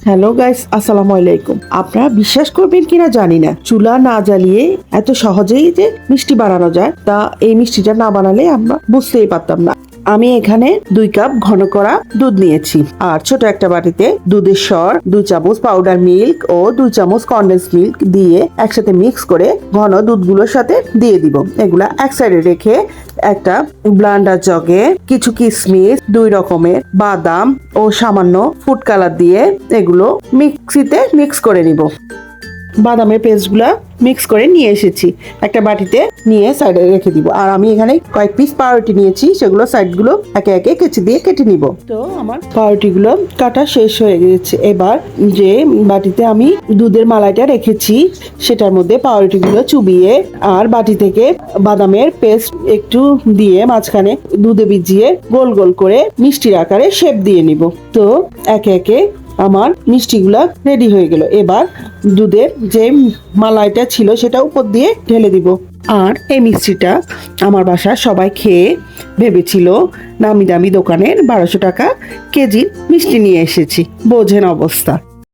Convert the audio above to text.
Hello guys আসসালামু আলাইকুম আপনারা বিশ্বাস করবেন কিনা জানি না চুলা না জ্বালিয়ে এত সহজেই যে মিষ্টি বানানো যায় তা এই মিষ্টিটা না বানালে আমরা বুঝতেই পারতাম না আমি এখানে দুই কাপ ঘন করা দুধ নিয়েছি আর ছোট একটা বাটিতে দুধের সর দুই চামচ পাউডার মিল্ক ও দুই চামচ কন্ডেন্স মিল্ক দিয়ে একসাথে মিক্স করে ঘন দুধগুলোর সাথে দিয়ে দিব এগুলা এক সাইডে রেখে একটা ব্লান্ডার জগে কিছু কিশমিশ দুই রকমের বাদাম ও সামান্য ফুড কালার দিয়ে এগুলো মিক্সিতে মিক্স করে নিব। বাদামের পেস্টগুলো মিক্স করে নিয়ে এসেছি। একটা বাটিতে নিয়ে সাইডে রেখে দিব। আর আমি এখানে কয়েক পিস পাউরুটি নিয়েছি। সেগুলো সাইডগুলো একে একে কেচি দিয়ে কেটে নিব। তো আমার পাউরুটিগুলো কাটা শেষ হয়ে গেছে। এবার যে বাটিতে আমি দুধের মালাইটা রেখেছি, সেটার মধ্যে পাউরুটিগুলো চুবিয়ে আর বাটি থেকে বাদামের পেস্ট একটু দিয়ে মাঝখানে দুধে ভিজিয়ে গোল গোল করে মিষ্টির আকারে শেপ দিয়ে নিব। তো একে একে আমার মিষ্টিগুলা রেডি হয়ে গেল। এবার দুধের যে মালাইটা ছিল সেটা উপর দিয়ে ঢেলে দিব। আর এই মিষ্টিটা আমার বাসার সবাই খেয়ে ভেবেছিল, নামি দামি দোকানের বারোশো টাকা কেজির মিষ্টি নিয়ে এসেছি। বোঝেন অবস্থা।